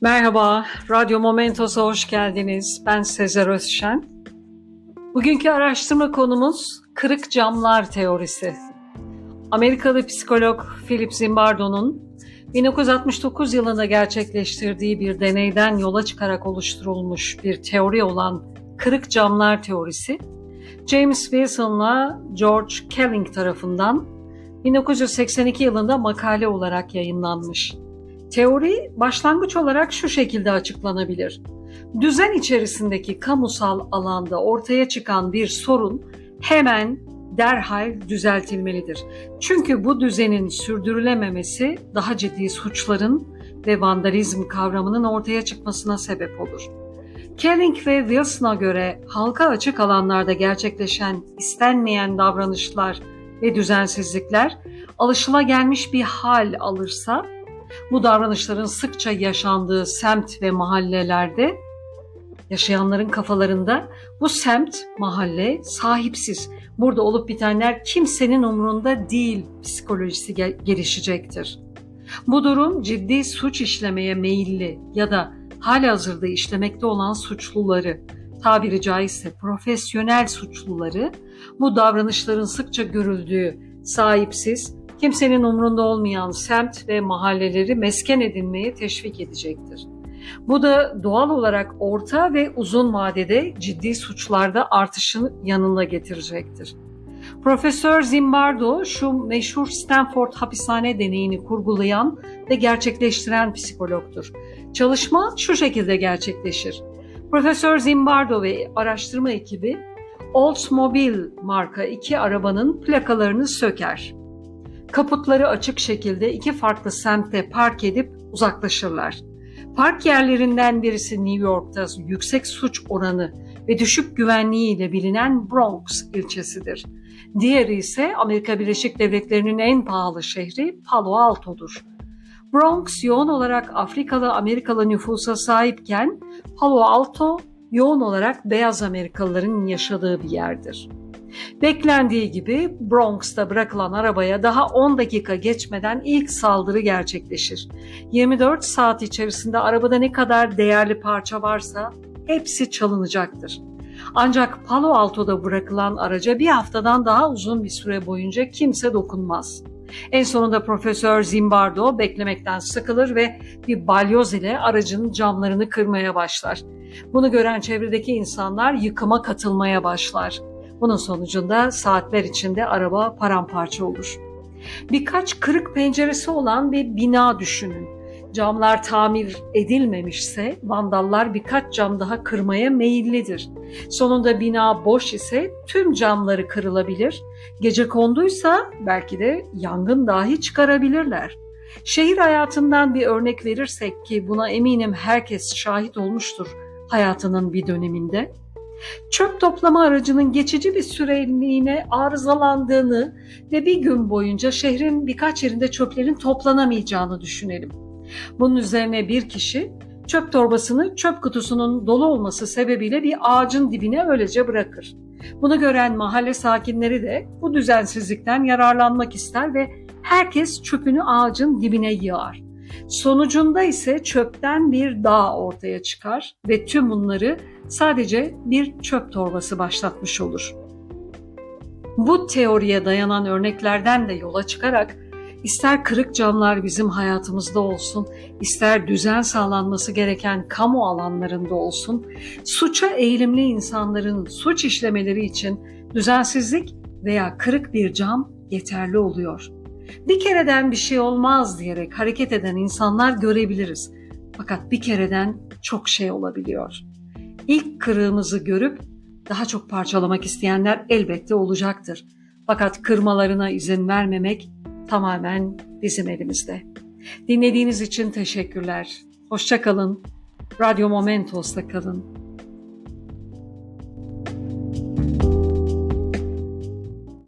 Merhaba, Radyo Momentos'a hoş geldiniz. Ben Sezer Özşen. Bugünkü araştırma konumuz kırık camlar teorisi. Amerikalı psikolog Philip Zimbardo'nun 1969 yılında gerçekleştirdiği bir deneyden yola çıkarak oluşturulmuş bir teori olan kırık camlar teorisi, James Wilson'la George Kelling tarafından 1982 yılında makale olarak yayınlanmış. Teori başlangıç olarak şu şekilde açıklanabilir. Düzen içerisindeki kamusal alanda ortaya çıkan bir sorun hemen derhal düzeltilmelidir. Çünkü bu düzenin sürdürülememesi daha ciddi suçların ve vandalizm kavramının ortaya çıkmasına sebep olur. Kelling ve Wilson'a göre halka açık alanlarda gerçekleşen istenmeyen davranışlar ve düzensizlikler alışılagelmiş bir hal alırsa bu davranışların sıkça yaşandığı semt ve mahallelerde yaşayanların kafalarında bu semt, mahalle sahipsiz. Burada olup bitenler kimsenin umrunda değil psikolojisi gelişecektir. Bu durum ciddi suç işlemeye meyilli ya da halihazırda işlemekte olan suçluları, tabiri caizse profesyonel suçluları bu davranışların sıkça görüldüğü sahipsiz, kimsenin umrunda olmayan semt ve mahalleleri mesken edinmeye teşvik edecektir. Bu da doğal olarak orta ve uzun vadede ciddi suçlarda artışın yanına getirecektir. Profesör Zimbardo şu meşhur Stanford hapishane deneyini kurgulayan ve gerçekleştiren psikologtur. Çalışma şu şekilde gerçekleşir. Profesör Zimbardo ve araştırma ekibi Oldsmobile marka iki arabanın plakalarını söker kaputları açık şekilde iki farklı semtte park edip uzaklaşırlar. Park yerlerinden birisi New York'ta yüksek suç oranı ve düşük güvenliği ile bilinen Bronx ilçesidir. Diğeri ise Amerika Birleşik Devletleri'nin en pahalı şehri Palo Alto'dur. Bronx yoğun olarak Afrikalı Amerikalı nüfusa sahipken Palo Alto yoğun olarak beyaz Amerikalıların yaşadığı bir yerdir. Beklendiği gibi Bronx'ta bırakılan arabaya daha 10 dakika geçmeden ilk saldırı gerçekleşir. 24 saat içerisinde arabada ne kadar değerli parça varsa hepsi çalınacaktır. Ancak Palo Alto'da bırakılan araca bir haftadan daha uzun bir süre boyunca kimse dokunmaz. En sonunda Profesör Zimbardo beklemekten sıkılır ve bir balyoz ile aracın camlarını kırmaya başlar. Bunu gören çevredeki insanlar yıkıma katılmaya başlar. Bunun sonucunda saatler içinde araba paramparça olur. Birkaç kırık penceresi olan bir bina düşünün. Camlar tamir edilmemişse vandallar birkaç cam daha kırmaya meyillidir. Sonunda bina boş ise tüm camları kırılabilir. Gece konduysa belki de yangın dahi çıkarabilirler. Şehir hayatından bir örnek verirsek ki buna eminim herkes şahit olmuştur hayatının bir döneminde. Çöp toplama aracının geçici bir süreliğine arızalandığını ve bir gün boyunca şehrin birkaç yerinde çöplerin toplanamayacağını düşünelim. Bunun üzerine bir kişi çöp torbasını çöp kutusunun dolu olması sebebiyle bir ağacın dibine öylece bırakır. Bunu gören mahalle sakinleri de bu düzensizlikten yararlanmak ister ve herkes çöpünü ağacın dibine yığar. Sonucunda ise çöpten bir dağ ortaya çıkar ve tüm bunları sadece bir çöp torbası başlatmış olur. Bu teoriye dayanan örneklerden de yola çıkarak ister kırık camlar bizim hayatımızda olsun, ister düzen sağlanması gereken kamu alanlarında olsun, suça eğilimli insanların suç işlemeleri için düzensizlik veya kırık bir cam yeterli oluyor. Bir kereden bir şey olmaz diyerek hareket eden insanlar görebiliriz. Fakat bir kereden çok şey olabiliyor. İlk kırığımızı görüp daha çok parçalamak isteyenler elbette olacaktır. Fakat kırmalarına izin vermemek tamamen bizim elimizde. Dinlediğiniz için teşekkürler. Hoşçakalın. Radyo Momentos'ta kalın.